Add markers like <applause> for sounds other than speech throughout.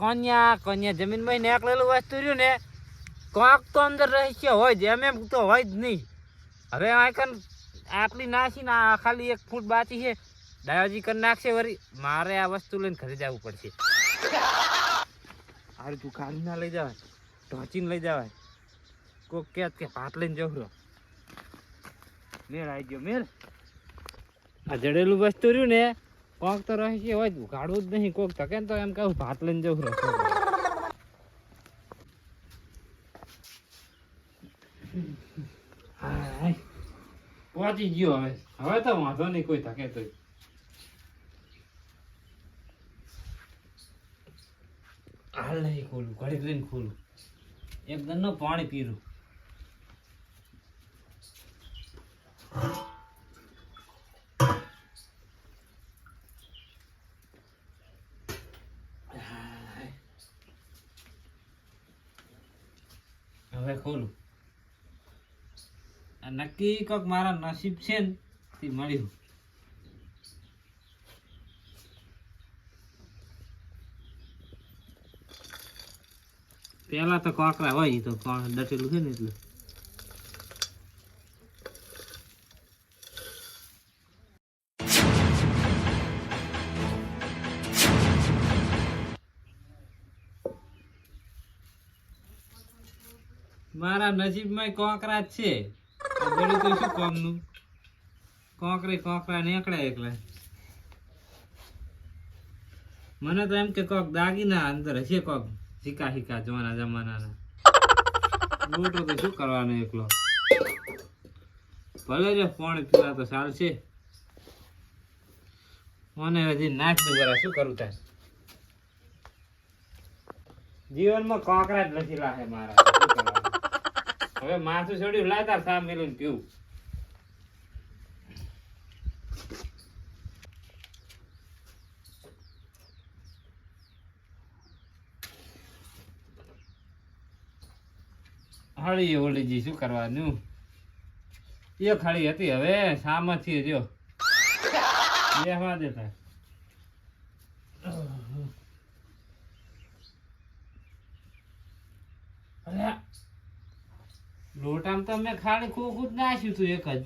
Konya Konya જમીનમાં નેકલેલું વસ્તુ રહ્યું ને, કોક તો અંદર રહસ્ય હોય જ, એમ એમ તો હોય જ નહીં. હવે આખન આટલી નાસી ને ખાલી એક ફૂટ બાકી છે, ડાયોજી કરી નાખશે વળી મારે આ વસ્તુ લઈને ઘરે જવું પડશે. અરે તું કાઢી ના લઈ જવાય ઢોચીને લઈ જવાય. કોક કે કે ભાત લઈને જવું રહ્યો. મેળ આવી ગયો, મેળ. આ જડેલું વસ્તુ રહ્યું ને કોક તો રહસ્ય હોય જ ઉઘાડવું જ નહીં. કોક તકે ને તો એમ કહું ભાત લઈને જવું હાય. પહોંચી ગયો હવે. હવે તો વાંધો નહીં કોઈ તકે તો હાલ નહીં ખોલું ઘડીક લઈને ખોલું. એકદમ નો પાણી પીરું. હવે ખોલું. નક્કી કોક મારા નસીબ છે ને, તે મળ્યું. પેલા તો કોકરા હોય તો કોણ ડટેલું છે ને એટલે. મારા નસીબમાં કોકરા જ છે. આ તો શું કામનું? કોકરે કોકરા નીકળ્યા એકલા. મને તો એમ કે કોક દાગીના અંદર હશે, કોક શીકા શીકા જોવાના જમાનાના. લૂંટો તો શું કરવાનો એકલો? ભલે જો ફોન પીવા તો ચાલશે મને હજી નાખ બરા શું કરું તાર? જીવનમાં કોકરા જ નથી લાગે મારા? હવે માથું છોડ્યું લાતા સા મેલું પીવું. હળી ઓલીજી શું કરવાનું? એ ખાલી હતી, હવે સામથી જો બેહવા દેતા અલ્યા. લોટામાં તો મેં ખાલી ખોખું જ નાખ્યું તું એક જ.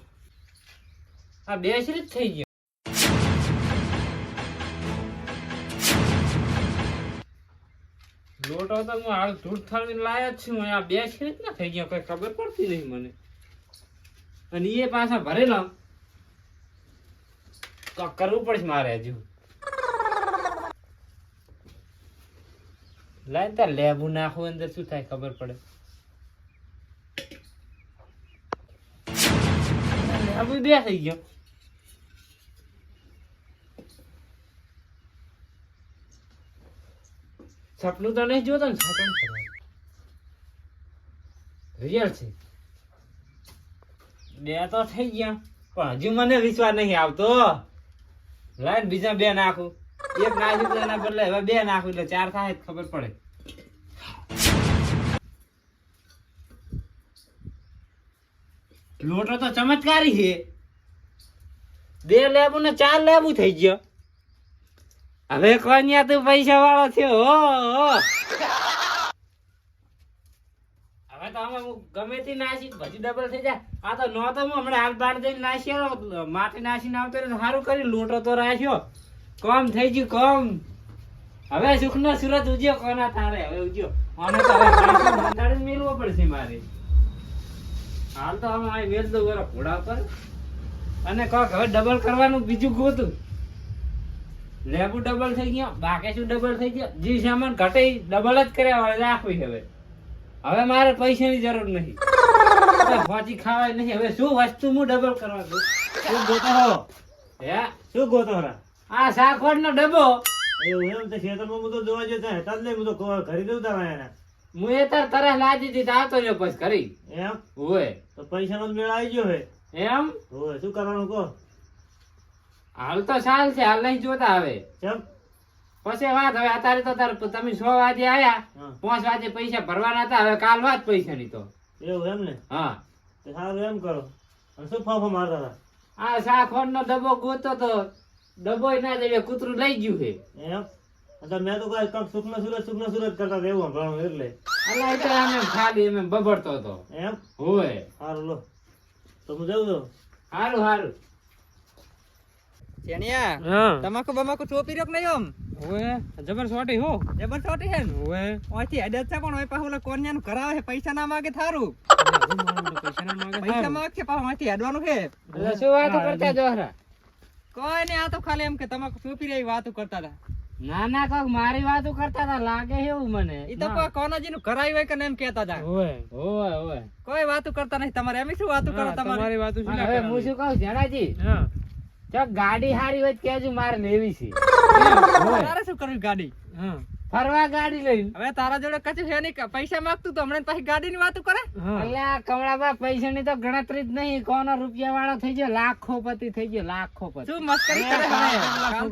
આ બે જ થઈ ગયો. લોટો તો હું હાલ ધૂળ થાળવીને લાયો જ છું, આ બે જ ના થઈ ગયો, કઈ ખબર પડતી નહીં મને. અને એ પાછા ભરેલા. તો કરવું પડશે મારે હજુ. લાય તાર લેબુ નાખવું અંદર, શું થાય ખબર પડે. લેબુ બે થઈ ગયો. સપનું તો નહીં જોતો ને સપન રિયલ છે. બે તો થઈ ગયા, પણ હજુ મને વિશ્વાસ નહીં આવતો. લાઈન બીજા બે નાખું. એક નાખ્યું એના બદલે હવે બે નાખું, એટલે ચાર થાય ખબર પડે. લોટો તો ચમત્કારી છે. બે લેબુ ને ચાર લેબુ થઈ ગયો. હવે કોન્યા તું પૈસા વાળો થયો? હો આવતો રહ્યો કરી, લોટો તો રાખ્યો. કોમ થઈ ગયું, કોમ. હવે સુખનો સુરત ઉજ્યો, કોના તારે હવે ઉજ્યો. નાસી પડશે મારે. હાલ તો અમે આય મેલ દઉં વરા ઘોડા પર. અને કોક હવે ડબલ કરવાનું બીજું ગોતું. લેબુ ડબલ થઈ ગયો બાકી શું ડબલ થઈ ગયો. જે સામાન ઘટે ડબલ જ કર્યા વાળે રાખવી હવે. હવે મારે પૈસાની જરૂર નહીં હવે ખાવાય નહીં હવે શું વસ્તુ હું ડબલ કરવા દઉં? શું ગોતો હો? હે? શું ગોતો રા? આ શાકવાડ નો ડબ્બો. એવું એમ તો ખેતરમાં હું તો જોવા જતા હતા જ નહીં હું તો કો- ખરીદું એના હું એ તાર તરસ લાદી દીધી આવતો રહ્યો પછી કરી એમ? હોય તો પૈસા નો મેળ આવી ગયો હે? એમ? હોય શું કરવાનું કહો? હાલ તો સાલ છે હાલ નહીં જોતા હવે. ચમ? પછી વાત હવે અત્યારે તો તાર તમે છ વાગે આવ્યા પાંચ વાગે પૈસા ભરવાના હતા હવે કાલ વાત પૈસા ની તો. એવું એમ ને હા. તો સારું એમ કરો. અને શું ફાફા મારતા હતા? આ સાખવડ નો ડબ્બો ગોતો તો ડબ્બો ના દેવે કૂતરું લઈ ગયું છે એમ? તો મેં તો કાલ કંઈક સુખનો સુરત સુખનો સુરત કરતા હતા ભણો એટલે. અલા એટલે તો ખાલી એમ બબડતો હતો. એમ? હોય. હારું લો. તો હું જઉં છું હારું હારું. તમાકુ બમાકુ ચોપી રહ્યો નહીં આમ? હોય જબર સોટી હો. જબર ચોટી છે ને? હોય ઓયથી છે પણ ઓય પાછું ઓલા કોન્યાનું કરાવે પૈસા ના માગે થારું. પૈસા ના માંગે પૈસા છે. એટલે શું વાતો કરતા જોહરા કોઈ નહીં આ તો ખાલી એમ કે તમાકુ ચોપી રહી વાતો કરતા હતા. ના ના કોક મારી વાતો કરતા હતા લાગે એવું મને. એ તો કોઈ કોનાજી નું કરાયું હોય કે એમ કેતા હતા ઓય ઓય ઓય કોઈ વાતો કરતા નહીં. તમારે એમ શું વાતો કરો તમારે? વાતો હવે હું શું કહું જણાજી જો ગાડી હારી હોય કેજો મારે લેવી છે. <laughs> તારે શું કરવી ગાડી? ફરવા ગાડી લઈને હવે તારા જોડે કચું છે નહીં પૈસા માંગતું તો હમણાં પાછી ગાડી ની વાતો કરે? એટલે આ કમળાબા પૈસા ની તો ગણતરી જ નહીં. કોનો રૂપિયા વાળો થઈ ગયો? લાખો પતિ થઈ ગયો લાખો પતિ શું મસ્કરી કરે હવે? કાલ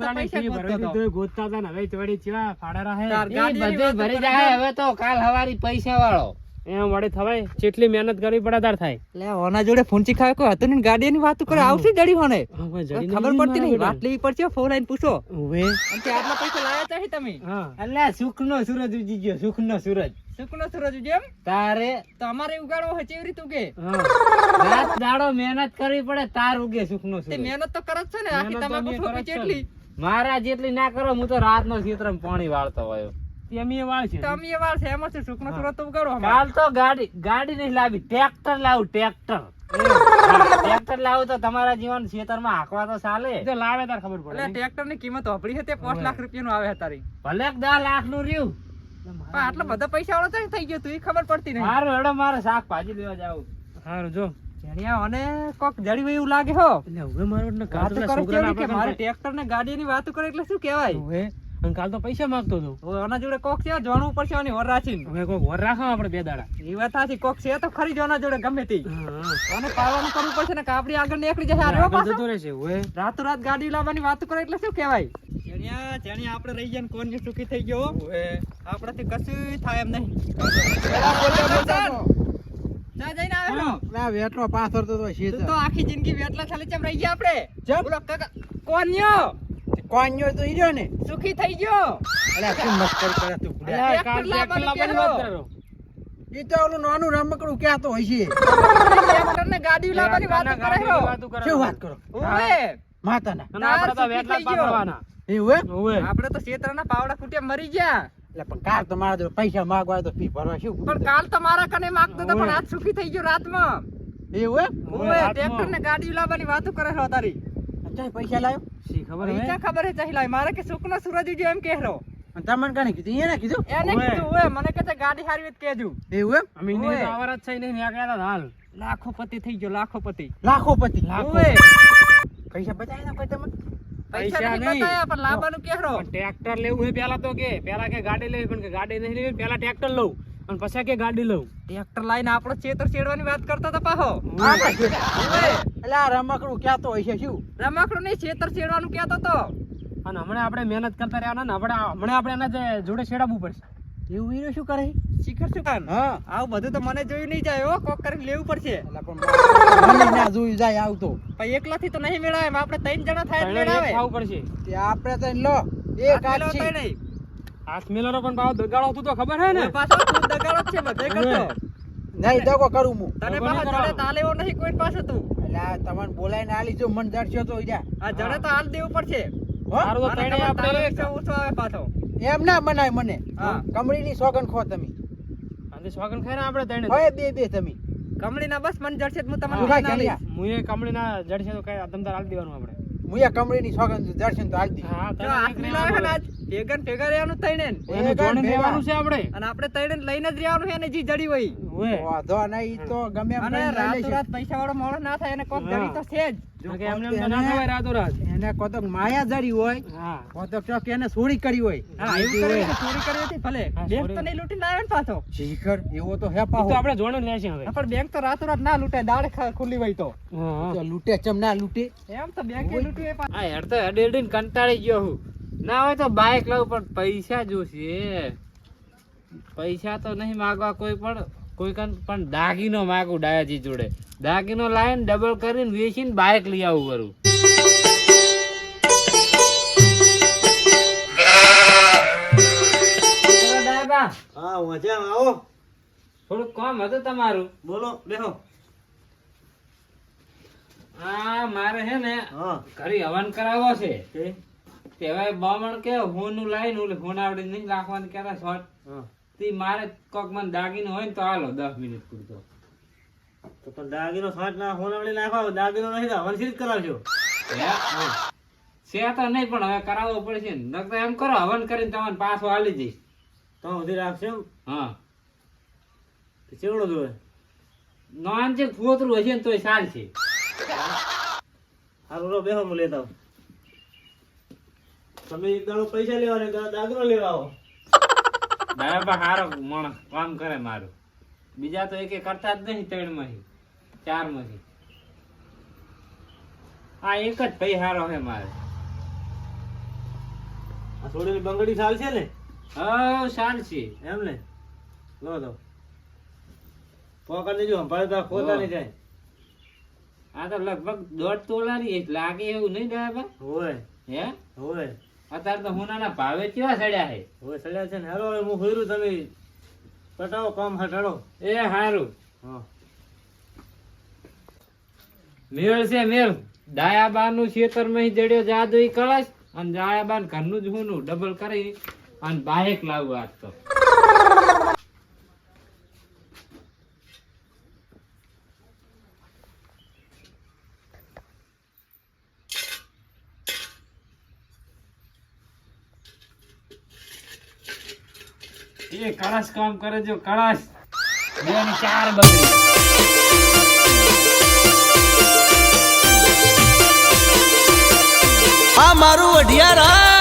તો હવે ગોતતો ચીવા ફાડા રહે બધું ભરી જાય. હવે તો કાલ હવારી પૈસા વાળો એમ વળી થવાય જેટલી મહેનત કરવી પડે તાર થાય. લે ઓના જોડે ફૂંચી ખાવે કોઈ હતું નહીં ગાડી ની વાતો કરે આવશે જડી હોને. ખબર પડતી નહીં વાત લેવી પડશે ફોન આઈને પૂછો. હવે અને આટલા પૈસા લાયા ચાહી તમે. એટલે સુખ નો સૂરજ ઉજી ગયો સુખનો સૂરજ. સુકનો સૂરજ એમ? તારે તો અમારે ઉગાડવો હોય ચેવી રીતે ઉગે? રાત દાડો મહેનત કરવી પડે તાર ઉગે સુખ નો તે સૂરજ. મહેનત તો કરે છે ને આખી તમાકુ છે મારા જેટલી ના કરો હું તો રાત નો ક્ષેત્ર પાણી વાળતો હોય. તેમ વાળ છે. તો અમે છે એમાં શું સુકનો સૂરજ તો કાલ તો ગાડી ગાડી નહીં લાવી ટ્રેક્ટર લાવું ટ્રેક્ટર. ટ્રેક્ટર લાવું તો તમારા જીવન ખેતરમાં હાકવા તો ચાલે. લાવે તાર ખબર પડે. ટ્રેક્ટરની કિંમત વાપરી છે તે લાખ રૂપિયા નું આવે તારી. ભલે દસ લાખનું રહ્યું આટલા બધા પૈસા વાળો થઈ ગયો તું? એ ખબર પડતી નહીં. મારું હેડો મારે શાકભાજી લેવા જાવ. હારું જો. અને કોક જડી એવું લાગે હો. એટલે હવે મારો વાતો કરે કે ટ્રેક્ટર ને ગાડી ની વાતો કરે એટલે શું કહેવાય? હવે અને કાલ તો પૈસા માંગતો હતો. હવે આના જોડે કોક છે જાણવું પડશે આની વર રાખીને. હવે કોક વર રાખવા આપણે બે દાડા. એ વાત સાચી કોક છે તો ખરી જ જોડે ગમે તે. અને પાવાનું કરવું પડશે ને કાપડી આગળ નીકળી જશે. આ પાછો. જતો રહેશે ઓય. રાતો રાત ગાડી લાવવાની વાત કરે એટલે શું કહેવાય? જેણિયા જેણિયા આપણે રહી ગયા ને કોણ સુખી થઈ ગયો. આપણાથી કશું થાય એમ નહીં. જઈને આવેલો. વેટનો પાથર તો તો આખી જિંદગી વેટલા ચાલે ચમ રહી ગયા આપણે? કોણ કાકા કોન્યો તો ઈર્યો ને. સુખી થઈ ગયો. અલ્યા શું મસ્કર કરે તું અલ્યા, કાલ ટ્રેક્ટર લાવવાની વાત કરો. ઈ તો ઓલું નાનું રમકડું ક્યાંતો હોય છે. ટ્રેક્ટર ને ગાડી લાવવાની વાત કરે છો. શું વાત કરો? ઓવે. માતાના. ના આપણે તો વેટલા પાડવાના એ એમ? હવે આપણે તો શેતરના પાવડા ફૂટ્યા મરી ગયા. એટલે પણ કાલ તો મારા પૈસા માંગવા તો ફી ભરવા શું પણ કાલ તો મારા કને માગતો હતો પણ આજ સુખી થઈ ગયો રાતમાં. એવું ઓવે ટ્રેક્ટર ને ગાડી લાવવાની વાતો કરે છે તારી. અચ્છા પૈસા લાવ્યો શી ખબર હવે? હવે ખબર હે ચાહી લાવી મારે કે સુકનો સુરજ ઉગ્યો એમ કહેરો. અને તમને કાને કીધું? એને કીધું? એને કીધું ઓય મને કે ગાડી હારી હોય તો કહેજો. એવું એમ? અમે ઇને તો આવર જ છે નહીં નીકળ્યા હતા હાલ. લાખો પતિ થઈ ગયો લાખો પતિ લાખો પતિ ઓવે. પૈસા બતાવ્યા ના કોઈ તમે. પૈસા નહીં. બતાયા પણ લાવવાનું કહેરો. પણ ટ્રેક્ટર લેવું હે પેલા તો કે પેલા કે ગાડી લેવી પણ કે ગાડી નહીં લેવી પેલા ટ્રેક્ટર લઉં. અને પછી કે ગાડી લઉં. ટ્રેક્ટર લઈને આપણે ચેતર ચેડવાની વાત કરતા હતા પાહો. એટલે આ રમકડું ક્યાંતો હોય છે શું? રમકડું નહીં ચેતર ચેડવાનું ક્યાં તો. અને હમણાં આપણે મહેનત કરતા રહ્યા ને આપણે હમણાં આપણે એના જે જોડે છેડાવવું પડશે. એવું હીરો શું કરે? શિખર શું કાન હા. આવું બધું તો મને જોયું નહીં જાય હો. કોક કરીને લેવું પડશે. મને જોયું જાય આવતો. પણ એકલાથી તો નહીં મેળાવે એમ આપણે ત્રણ જણા થાય તો મેળાવે. આવું પડશે. તે આપણે તો લો એક હાથ નહીં. હાથની પણ ભાવ દગાડો તું તો ખબર હે ને? પાછો તું દગાડો છે બધે કરતો. નહીં દગો કરું હું. તને પાછો જડે તાલે નહીં કોઈ પાસે તું. એટલે તમને બોલાવીને આલી જો મન દર્શ્યો તો ઈજા. આ જડે તો હાલ દેવું પડશે હો? તો આને ત્રણે તમારે તારે આપણે વિશે ઓછો આવે પાછો. એમ ના મનાય મને. કમળીની સોગન ખો તમે. આજે સ્વાગન ખાય ને આપણે ત્રણે હોય બે બે તમે. કમળીના બસ મન જડશે તો હું તમને ના. હું એ કમળીના જડશે તો કઈ દમદાર હાલ દેવાનું આપણે. મુયા કમળીની સોગન જડશે તો હા જો ત્રણે હાથ મિલાવે ને આજ. ભેગા ને ભેગા રહેવાનું તઈને ને. એને જોડે રહેવાનું છે આપણે. અને આપણે તઈને લઈને જ રહેવાનું છે ને જી જડી હોય. વાંધો અને ઈ તો ગમે અને રાતો. રાત પૈસા વાળો મોડો ના થાય એને કોક જડી તો છે જ. એમને એમ ના ખવાય રાતો રાત એને કોતક માયા જડી હોય કોતક ચોક એને સોડી કરી હોય. હા એવું એવી કરે હોય. છે, ચોરી કરી હતી ભલે. બેંક તો નહીં લૂંટીને લાવે ને પાછો. શીખર એવો તો હે પાહો તો આપણે જોડે લેશે હવે. પણ બેંક તો રાતો રાત ના લૂંટે દાડે ખુલ્લી હોય તો. હા, હા. તો લૂંટે ચમ ના લૂંટે? એમ તો બેંકે લૂંટ્યું આ હેડ તો હેડી કંટાળી ગયો હું. ના હોય તો બાઇક લઉં પણ પૈસા જોશે. પૈસા તો નહીં માગવા કોઈ પણ કોઈ પણ દાગીનો માગું ડાયાજી જોડે. દાગીનો લાવીને ડબલ કરીને વેચીને બાઇક લઈ આવું કરું હા મજામાં આવો. થોડુંક કામ હતું તમારું? બોલો બેહો. આ મારે છે ને હા. ઘરે હવન કરાવવો છે. તે બામણ કે હોનું લાઈન ઓલે હોન આવડે નહીં રાખવાનું ક્યારે શોર્ટ હા. તે મારે કોક મને દાગીનો હોય ને તો હાલો દસ મિનિટ પૂરતો. તો પણ દાગીનો શોર્ટ ના હોનાવડી નાખો દાગીનો નહીં તો હવન સિદ્ધ કરાવજો. હે? છે તો નહીં પણ હવે કરાવવો પડશે ને. નકર એમ કરો હવન કરીને તમને પાછો હાલી જઈશ તો સુધી રાખશો હા. ચેવડો જોવે? નોન જે ફોતરું હશે ને તોય સાલ છે. હાલો બેહો હું લેતા આવું. તમે એક દાડો પૈસા લેવા ને એક લેવા આવો. બરાબર હારો મણ કામ કરે મારું. બીજા તો એકે કરતા જ નહીં ત્રણમાંથી ચારમાંથી આ એક જ ભાઈ હારો છે મારે. આ થોડી બંગડી સાલ છે ને? હા સાલ છે. એમ ને? લો તો. પોકર દેજો સંભાળે તો ખોતા નહીં જાય આ તો લગભગ દોઢ તોલાની. લાગે એવું નહીં બરાબર હોય. હે? હોય. અત્યારે તો હુનાના ભાવે કેવા સડ્યા છે? હવે સડ્યા છે ને. હેલો હું હોયરું તમે પટાવો કામ હટાડો એ હારું. હા. મેળ છે મેળ. ડાયાબા નું ખેતરમાં જડ્યો જાદુ કળશ અને ડાયાબા ઘરનું જ હું ડબલ કરી અને બાહેક લાવવું આજ તો. એ કળશ કામ કરે જો કળશ. બે ને ચાર બગડી. આ મારું અઢિયારા